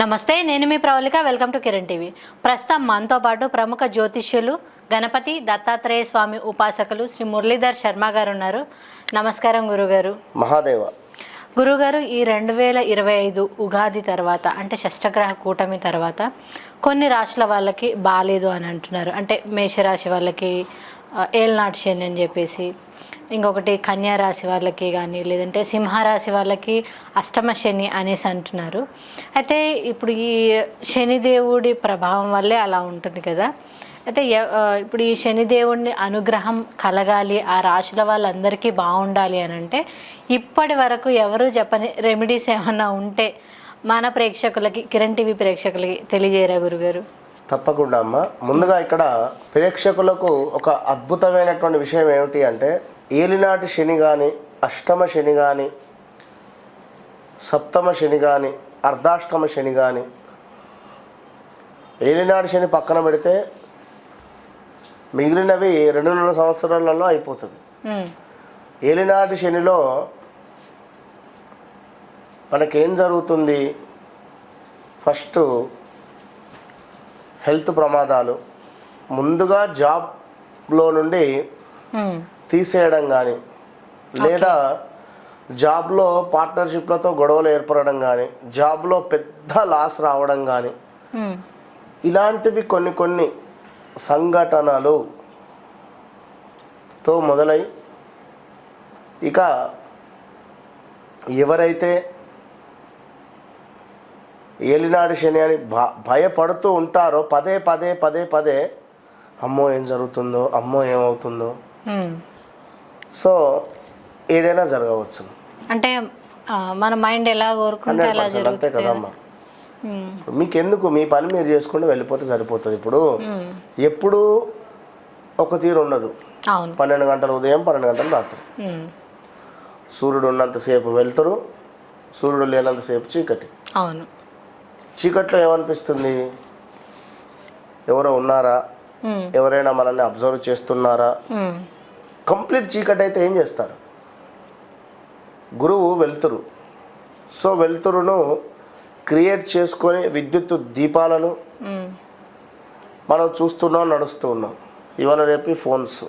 నమస్తే నేను మీ Pravalika. Welcome to Kiran TV. ప్రస్తుతం మనతో పాటు ప్రముఖ జ్యోతిష్యులు గణపతి దత్తాత్రేయ స్వామి ఉపాసకులు శ్రీ మురళీధర్ శర్మ గారు ఉన్నారు. నమస్కారం గురుగారు. మహాదేవ. గురుగారు ఈ రెండు వేల ఇరవై ఐదు ఉగాది తర్వాత అంటే షష్టగ్రహ కూటమి తర్వాత కొన్ని రాశుల వాళ్ళకి బాగాలేదు అని అంటున్నారు. అంటే మేషరాశి వాళ్ళకి ఏల్నాటి శని అని చెప్పేసి ఇంకొకటి కన్యారాశి వాళ్ళకి కానీ లేదంటే సింహరాశి వాళ్ళకి అష్టమ శని అనేసి అంటున్నారు. అయితే ఇప్పుడు ఈ శనిదేవుడి ప్రభావం వల్లే అలా ఉంటుంది కదా. అయితే ఎ- ఇప్పుడు ఈ శనిదేవుడిని అనుగ్రహం కలగాలి ఆ రాశుల వాళ్ళందరికీ బాగుండాలి అని అంటే ఇప్పటి వరకు ఎవరు చెప్పని రెమెడీస్ ఏమన్నా ఉంటే మన ప్రేక్షకులకి కిరణ్ టీవీ ప్రేక్షకులకి తెలియజేయరా గురుగారు? తప్పకుండా అమ్మ. ముందుగా ఇక్కడ ప్రేక్షకులకు ఒక అద్భుతమైనటువంటి విషయం ఏమిటి అంటే ఏలినాటి శని కానీ అష్టమ శని కానీ సప్తమ శని కానీ అర్ధాష్టమ శని కానీ ఏలినాటి శని పక్కన పెడితే మిగిలినవి రెండున్నర సంవత్సరాలలో అయిపోతుంది. ఏలినాటి శనిలో మనకేం జరుగుతుంది? ఫస్ట్ హెల్త్ ప్రమాదాలు ముందుగా జాబ్లో నుండి తీసేయడం కానీ లేదా జాబ్లో పార్ట్నర్షిప్లతో గొడవలు ఏర్పడడం కానీ జాబ్లో పెద్ద లాస్ రావడం కానీ ఇలాంటివి కొన్ని కొన్ని సంఘటనలు తో మొదలై ఇక ఎవరైతే ఏలినాడు శని అని భయపడుతూ ఉంటారో పదే పదే పదే పదే అమ్మో ఏం జరుగుతుందో అమ్మో ఏమవుతుందో. సో ఏదైనా జరగవచ్చు. అంటే మన మైండ్ ఎలా కోరుకుంటే అలా అంతే కదమ్మా. ఉమ్, మీకెందుకు? మీ పని మీరు చేసుకుంటూ వెళ్ళిపోతే సరిపోతుంది. ఇప్పుడు ఎప్పుడు ఒక తీరు ఉండదు. పన్నెండు గంటల ఉదయం పన్నెండు గంటల రాత్రి. సూర్యుడు ఉన్నంతసేపు వెళ్తారు. సూర్యుడు లేనంతసేపు చీకటి. అవును. చీకట్లో ఏమనిపిస్తుంది? ఎవరో ఉన్నారా? ఎవరైనా మనల్ని అబ్జర్వ్ చేస్తున్నారా? కంప్లీట్ చీకటి అయితే ఏం చేస్తారు? గురువు వెలుతురు. సో వెలుతురును క్రియేట్ చేసుకొని విద్యుత్ దీపాలను మనం చూస్తున్నాం నడుస్తూ ఉన్నాం. ఇవాళ రేపు ఫోన్స్.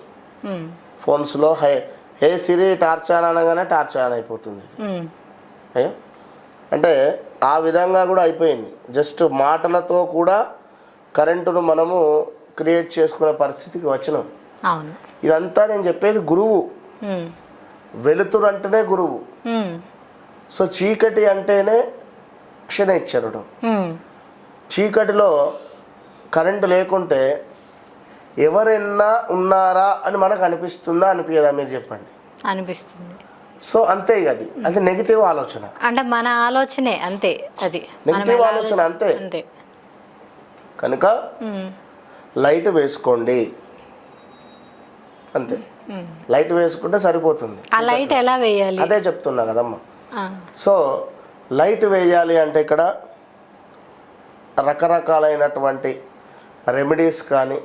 ఫోన్స్లో hi hey Siri torch on అనగానే టార్చ్ ఆన్ అయిపోతుంది? అంటే ఆ విధంగా కూడా అయిపోయింది. జస్ట్ మాటలతో కూడా కరెంటును మనము క్రియేట్ చేసుకునే పరిస్థితికి వచ్చినాం. అవును. ఇదంతా నేను చెప్పేది గురువు. వెలుతురు అంటేనే గురువు. సో చీకటి అంటేనే క్షణిచ్చరుడు ఉమ్, చీకటిలో కరెంటు లేకుంటే ఎవరైనా ఉన్నారా అని మనకు అనిపిస్తుందా అనిపించదా మీరు చెప్పండి? అనిపిస్తుంది. సో అంతే ఇక అది. అది నెగిటివ్ ఆలోచన. అంటే మన ఆలోచనే అంతే అది. నెగిటివ్ ఆలోచన అంతే. అంతే. కనుక లైట్ వేసుకోండి. అంతే. లైట్ వేసుకుంటే సరిపోతుంది. ఆ లైట్ ఎలా వేయాలి? అదే చెప్తున్నా కదమ్మా. సో లైట్ వేయాలి అంటే ఇక్కడ రకరకాలైనటువంటి రెమెడీస్ కానీ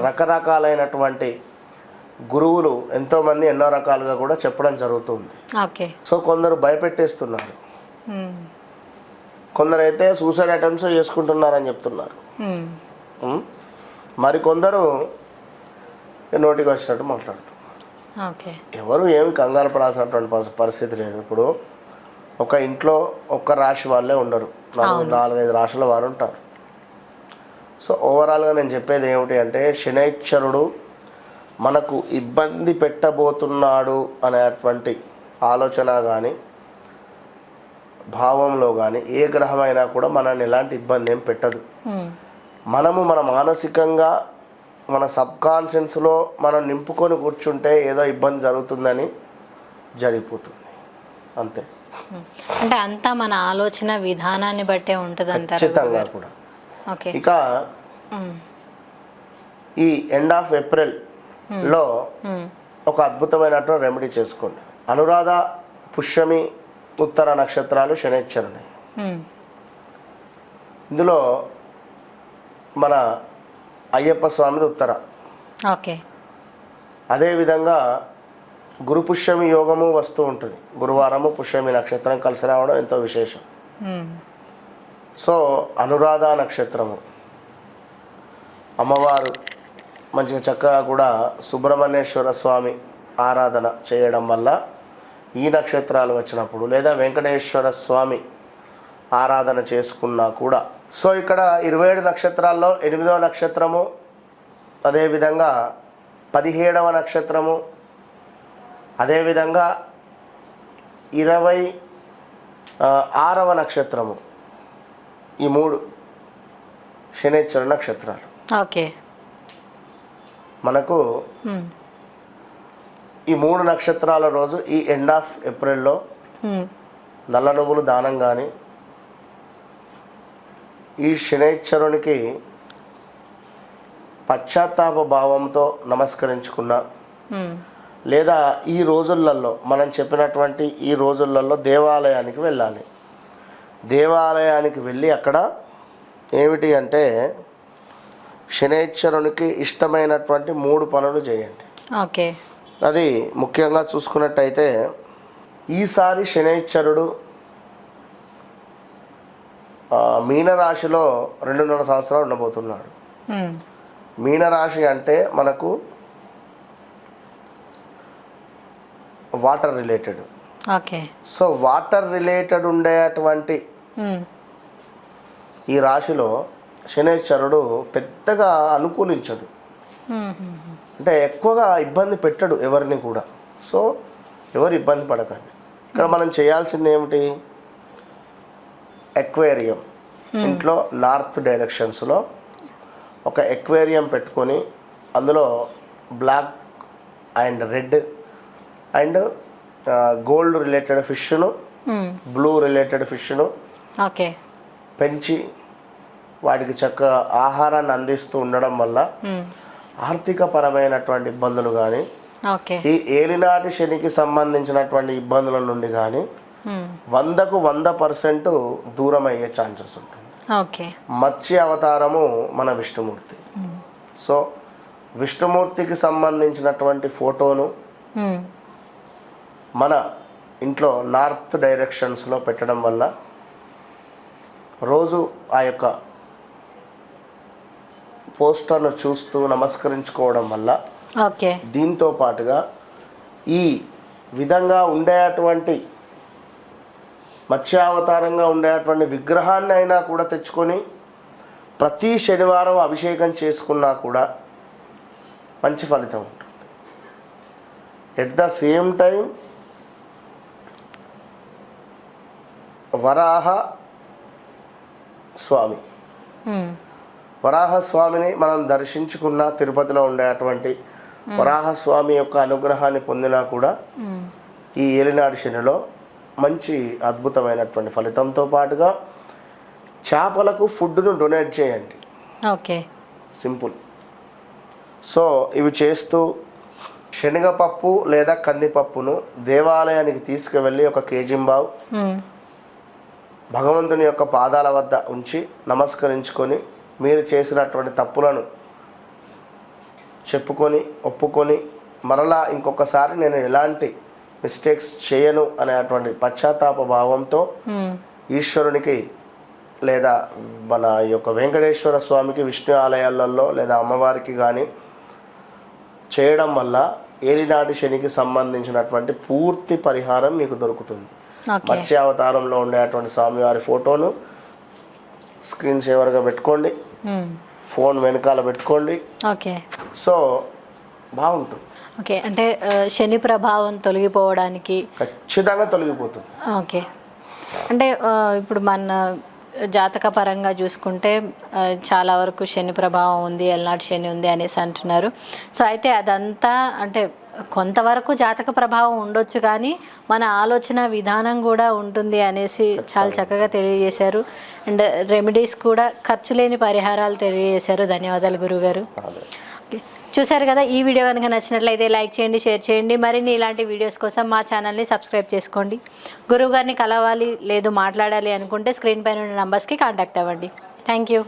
రకరకాలైనటువంటి గురువులు ఎంతోమంది ఎన్నో రకాలుగా కూడా చెప్పడం జరుగుతుంది. ఓకే. సో కొందరు భయపెట్టేస్తున్నారు. కొందరైతే సూసైడ్ అటెంప్ట్స్ చేసుకుంటున్నారని చెప్తున్నారు. ఉమ్, ఉం? మరికొందరు నోటికి వచ్చినట్టు మాట్లాడుతున్నారు ఓకే. ఎవరు ఏమి కంగారు పడాల్సినటువంటి పరి- పరిస్థితి లేదు. ఇప్పుడు ఒక ఇంట్లో ఒక్క రాశి వాళ్ళే ఉండరు. నాలుగు నాలుగైదు రాశుల వారు ఉంటారు. సో ఓవరాల్గా నేను చెప్పేది ఏమిటి అంటే శనైశ్వరుడు మనకు ఇబ్బంది పెట్టబోతున్నాడు అనేటువంటి ఆలోచన కానీ భావంలో కానీ ఏ గ్రహమైనా కూడా మనల్ని ఎలాంటి ఇబ్బంది ఏం పెట్టదు. మనము మన మానసికంగా మన సబ్ కాన్షియన్స్లో మనం నింపుకొని కూర్చుంటే ఏదో ఇబ్బంది జరుగుతుందని జరిగిపోతుంది. అంతే. అంటే అంతా మన ఆలోచన విధానాన్ని బట్టే ఉంటుంది ఖచ్చితంగా కూడా. ఇక ఈ ఎండ్ ఆఫ్ ఏప్రిల్లో ఉమ్, ఒక అద్భుతమైనటువంటి రెమెడీ చేసుకోండి. అనురాధ పుష్యమి ఉత్తర నక్షత్రాలు శనిచ్చరున్నాయి ఉమ్, ఇందులో మన అయ్యప్ప స్వామిది ఉత్తర. ఓకే. అదేవిధంగా గురు పుష్యమి యోగము వస్తూ ఉంటుంది. గురువారము పుష్యమి నక్షత్రం కలిసి రావడం ఎంతో విశేషం. సో అనురాధ నక్షత్రము. అమ్మవారు మంచిగా చక్కగా కూడా సుబ్రహ్మణ్యేశ్వర స్వామి ఆరాధన చేయడం వల్ల ఈ నక్షత్రాలు వచ్చినప్పుడు లేదా వెంకటేశ్వర స్వామి ఆరాధన చేసుకున్నా కూడా. సో ఇక్కడ ఇరవై ఏడు నక్షత్రాల్లో ఎనిమిదవ నక్షత్రము అదేవిధంగా పదిహేడవ నక్షత్రము అదేవిధంగా ఇరవై ఆరవ నక్షత్రము. ఈ మూడు శనేశ్వర నక్షత్రాలు. ఓకే. మనకు. ఈ మూడు నక్షత్రాల రోజు ఈ ఎండ్ ఆఫ్ ఏప్రిల్లో. నల్ల నువ్వులు దానం కానీ ఈ శనేశ్వరునికి పశ్చాత్తాప భావంతో నమస్కరించుకున్న. లేదా ఈ రోజులలో మనం చెప్పినటువంటి ఈ రోజులలో దేవాలయానికి వెళ్ళాలి దేవాలయానికి వెళ్ళి అక్కడ ఏమిటి అంటే శనేశ్వరునికి ఇష్టమైనటువంటి మూడు పనులు చేయండి. ఓకే. అది ముఖ్యంగా చూసుకున్నట్టయితే ఈసారి శనేశ్వరుడు మీనరాశిలో రెండున్నర సంవత్సరాలు ఉండబోతున్నాడు. మీనరాశి అంటే మనకు water related. Okay. So water related ఉండేటువంటి. ఈ రాశిలో శనేశ్వరుడు పెద్దగా అనుకూలించడు. అంటే ఎక్కువగా ఇబ్బంది పెట్టడు ఎవరిని కూడా. సో ఎవరు ఇబ్బంది పడకండి. ఇక్కడ మనం చేయాల్సింది ఏమిటి? ఎక్వేరియం. ఇంట్లో నార్త్ డైరెక్షన్స్లో ఒక ఎక్వేరియం పెట్టుకొని అందులో black and red and gold related ఫిష్ను. Blue related ఫిష్ను ఓకే. పెంచి వాటికి చక్కగా ఆహారాన్ని అందిస్తూ ఉండడం వల్ల. ఆర్థిక పరమైనటువంటి ఇబ్బందులు కానీ ఈ ఏలినాటి శనికి సంబంధించినటువంటి ఇబ్బందుల నుండి కానీ. వందకు వంద పర్సెంట్ దూరం అయ్యే ఛాన్సెస్ ఉంటుంది ఓకే మత్స్య అవతారము మన విష్ణుమూర్తి సో విష్ణుమూర్తికి సంబంధించినటువంటి ఫోటోను. మన ఇంట్లో నార్త్ డైరెక్షన్స్లో పెట్టడం వల్ల రోజు ఆ యొక్క పోస్టర్ను చూస్తూ నమస్కరించుకోవడం వల్ల ఓకే. దీంతో పాటుగా ఈ విధంగా ఉండేటువంటి మత్స్యావతారంగా ఉండేటువంటి విగ్రహాన్ని అయినా కూడా తెచ్చుకొని ప్రతి శనివారం అభిషేకం చేసుకున్నా కూడా మంచి ఫలితం ఉంటుంది. At the same time Varaha Swami. మ్మ్. వరాహస్వామిని మనం దర్శించుకున్న తిరుపతిలో ఉండేటువంటి వరాహస్వామి యొక్క అనుగ్రహాన్ని పొందినా కూడా. ఈ ఏలినాడు శనిలో మంచి అద్భుతమైనటువంటి ఫలితంతో పాటుగా చేపలకు ఫుడ్ను డొనేట్ చేయండి ఓకే సింపుల్ సో ఇవి చేస్తూ శనగపప్పు లేదా కందిపప్పును దేవాలయానికి తీసుకువెళ్ళి ఒక కేజింబావు. భగవంతుని యొక్క పాదాల వద్ద ఉంచి నమస్కరించుకొని మీరు చేసినటువంటి తప్పులను చెప్పుకొని ఒప్పుకొని మరలా ఇంకొకసారి నేను ఎలాంటి మిస్టేక్స్ చేయను అనేటువంటి పశ్చాత్తాప భావంతో మ్మ్. ఈశ్వరునికి లేదా మన యొక్క వెంకటేశ్వర స్వామికి విష్ణు ఆలయాలలో లేదా అమ్మవారికి కానీ చేయడం వల్ల ఏలినాటి శనికి సంబంధించినటువంటి పూర్తి పరిహారం మీకు దొరుకుతుంది మత్స్య అవతారంలో ఉండేటువంటి స్వామివారి ఫోటోను స్క్రీన్ సేవర్గా పెట్టుకోండి. ఫోన్ వెనకాల పెట్టుకోండి. ఓకే. సో బాగుంటుంది. ఓకే అంటే శని ప్రభావం తొలగిపోవడానికి ఖచ్చితంగా తొలగిపోతుంది. ఓకే. అంటే ఇప్పుడు మన జాతక పరంగా చూసుకుంటే చాలా వరకు శని ప్రభావం ఉంది ఎల్నాటి శని ఉంది అనేసి అంటున్నారు. సో అయితే అదంతా అంటే కొంతవరకు జాతక ప్రభావం ఉండొచ్చు కానీ మన ఆలోచన విధానం కూడా ఉంటుంది అనేసి చాలా చక్కగా తెలియజేశారు. అండ్ రెమెడీస్ కూడా ఖర్చు లేని పరిహారాలు తెలియజేశారు. ధన్యవాదాలు గురుగారు. చూశారు కదా ఈ వీడియో కనుక నచ్చినట్లయితే లైక్ చేయండి షేర్ చేయండి. మరిన్ని ఇలాంటి వీడియోస్ కోసం మా ఛానల్ని సబ్స్క్రైబ్ చేసుకోండి. గురువు గారిని కలవాలి లేదు మాట్లాడాలి అనుకుంటే స్క్రీన్ పైన ఉన్న నంబర్స్కి కాంటాక్ట్ అవ్వండి. Thank you.